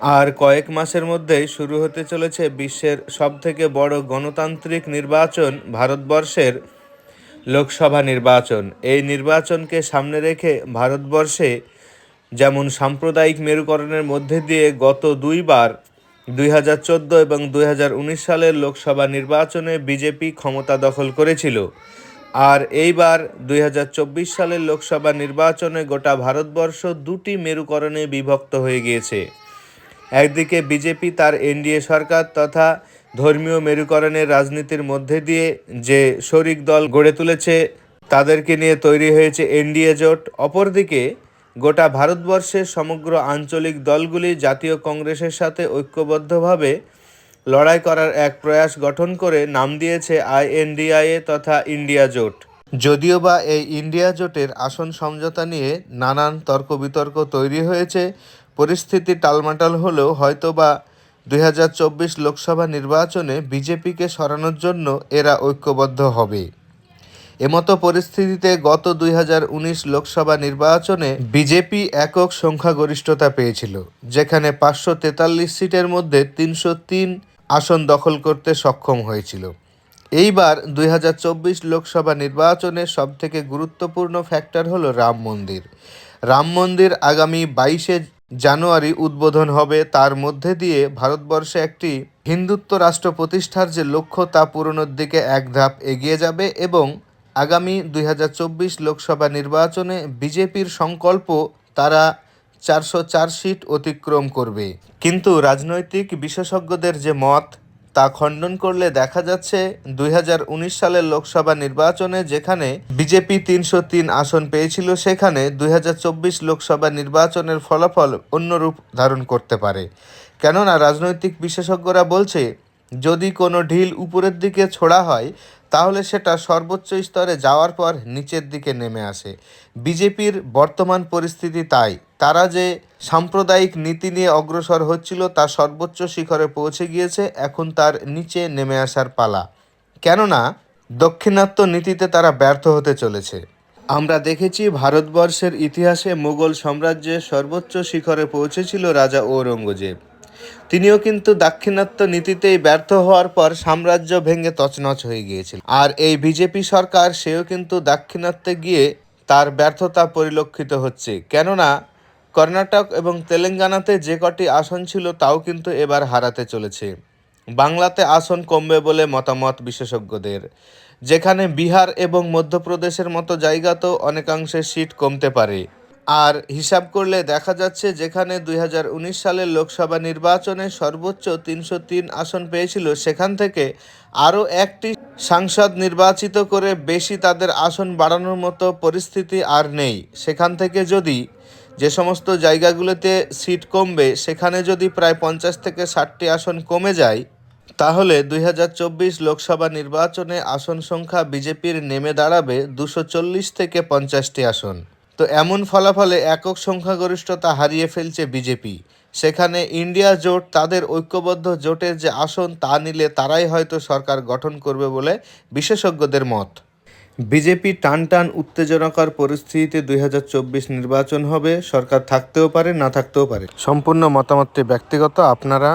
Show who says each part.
Speaker 1: আর কয়েক মাসের মধ্যেই শুরু হতে চলেছে বিশ্বের সবথেকে বড় গণতান্ত্রিক নির্বাচন, ভারতবর্ষের লোকসভা নির্বাচন। এই নির্বাচনকে সামনে রেখে ভারতবর্ষে যেমন সাম্প্রদায়িক মেরুকরণের মধ্যে দিয়ে গত দুইবার, দুই হাজার চোদ্দ এবং দুই হাজার উনিশ সালের লোকসভা নির্বাচনে বিজেপি ক্ষমতা দখল করেছিল। আর এইবার দুই হাজার চব্বিশ সালের লোকসভা নির্বাচনে গোটা ভারতবর্ষ দুটি মেরুকরণে বিভক্ত হয়ে গিয়েছে। একদিকে বিজেপি তার এনডিএ সরকার তথা ধর্মীয় মেরুকরণের রাজনীতির মধ্যে দিয়ে যে শরিক দল গড়ে তুলেছে, তাদেরকে নিয়ে তৈরি হয়েছে এনডিএ জোট। অপরদিকে গোটা ভারতবর্ষের সমগ্র আঞ্চলিক দলগুলি জাতীয় কংগ্রেসের সাথে ঐক্যবদ্ধভাবে লড়াই করার এক প্রয়াস গঠন করে নাম দিয়েছে আইএনডিআইএ তথা ইন্ডিয়া জোট। যদিও বা এই ইন্ডিয়া জোটের আসন সমঝোতা নিয়ে নানান তর্ক বিতর্ক তৈরি হয়েছে পরিস্থিতি টালমাটাল হলেও হয়তোবা দুই হাজার চব্বিশ লোকসভা নির্বাচনে বিজেপিকে সরানোর জন্য এরা ঐক্যবদ্ধ হবে। এমতো পরিস্থিতিতে গত দুই হাজার উনিশ লোকসভা নির্বাচনে বিজেপি একক সংখ্যাগরিষ্ঠতা পেয়েছিল, যেখানে পাঁচশো তেতাল্লিশ সিটের মধ্যে তিনশো তিন আসন দখল করতে সক্ষম হয়েছিল। এইবার দুই হাজার চব্বিশ লোকসভা নির্বাচনের সবথেকে গুরুত্বপূর্ণ ফ্যাক্টর হলো রাম মন্দির। রাম মন্দির আগামী বাইশে জানুয়ারি উদ্বোধন হবে। তার মধ্যে দিয়ে ভারতবর্ষে একটি হিন্দুত্ব রাষ্ট্র প্রতিষ্ঠার যে লক্ষ্য, তা পূরণের দিকে এক ধাপ এগিয়ে যাবে এবং আগামী দুই হাজার চব্বিশ লোকসভা নির্বাচনে বিজেপির সংকল্প, তারা চারশো চার সিট অতিক্রম করবে। কিন্তু রাজনৈতিক বিশেষজ্ঞদের যে মত তা খণ্ডন করলে দেখা যাচ্ছে দুই হাজার উনিশ সালের লোকসভা নির্বাচনে যেখানে বিজেপি তিনশো তিন আসন পেয়েছিল, সেখানে দুই হাজার চব্বিশ লোকসভা নির্বাচনের ফলাফল অন্যরূপ ধারণ করতে পারে। কেননা, রাজনৈতিক বিশেষজ্ঞরা বলছে, যদি কোনো ঢিল উপরের দিকে ছোড়া হয় তাহলে সেটা সর্বোচ্চ স্তরে যাওয়ার পর নিচের দিকে নেমে আসে। বিজেপির বর্তমান পরিস্থিতি তাই। তারা যে সাম্প্রদায়িক নীতি নিয়ে অগ্রসর হচ্ছিল তা সর্বোচ্চ শিখরে পৌঁছে গিয়েছে, এখন তার নিচে নেমে আসার পালা। কেননা, দক্ষিণাত্য নীতিতে তারা ব্যর্থ হতে চলেছে। আমরা দেখেছি ভারতবর্ষের ইতিহাসে মুঘল সাম্রাজ্যের সর্বোচ্চ শিখরে পৌঁছেছিল রাজা ঔরঙ্গজেব। তিনিও কিন্তু দাক্ষিণাত্য নীতিতেই ব্যর্থ হওয়ার পর সাম্রাজ্য ভেঙে তছনছ হয়ে গিয়েছিল। আর এই বিজেপি সরকার সেও কিন্তু দাক্ষিণাত্যে গিয়ে তার ব্যর্থতা পরিলক্ষিত হচ্ছে। কেননা, কর্ণাটক এবং তেলেঙ্গানাতে যে কটি আসন ছিল তাও কিন্তু এবার হারাতে চলেছে। বাংলাতে আসন কমবে বলে মতামত বিশেষজ্ঞদের। যেখানে বিহার এবং মধ্যপ্রদেশের মতো জায়গাতেও অনেকাংশে সিট কমতে পারে। আর হিসাব করলে দেখা যাচ্ছে যেখানে দুই হাজার উনিশ সালের লোকসভা নির্বাচনে সর্বোচ্চ তিনশো তিন আসন পেয়েছিল, সেখান থেকে আরও একটি সাংসদ নির্বাচিত করে বেশি তাদের আসন বাড়ানোর মতো পরিস্থিতি আর নেই। সেখান থেকে যদি যে সমস্ত জায়গাগুলোতে সিট কমবে, সেখানে যদি প্রায় পঞ্চাশ থেকে ষাটটি আসন কমে যায়, তাহলে দুই হাজার চব্বিশ লোকসভা নির্বাচনে আসন সংখ্যা বিজেপির নেমে দাঁড়াবে দুশো থেকে পঞ্চাশটি আসন। এমন ফলাফলে একক সংখ্যাগরিষ্ঠতা হারিয়ে ফেলছে বিজেপি। সেখানে ইন্ডিয়া জোট তাদের ঐক্যবদ্ধ জোটের যে আসন তা নিলে তারাই হয়তো সরকার গঠন করবে বলে বিশেষজ্ঞদের মত। বিজেপি টান টান উত্তেজনাকর পরিস্থিতিতে দুই হাজার চব্বিশ নির্বাচন হবে। সরকার থাকতেও পারে না থাকতেও পারে। সম্পূর্ণ মতামতটি ব্যক্তিগত আপনারা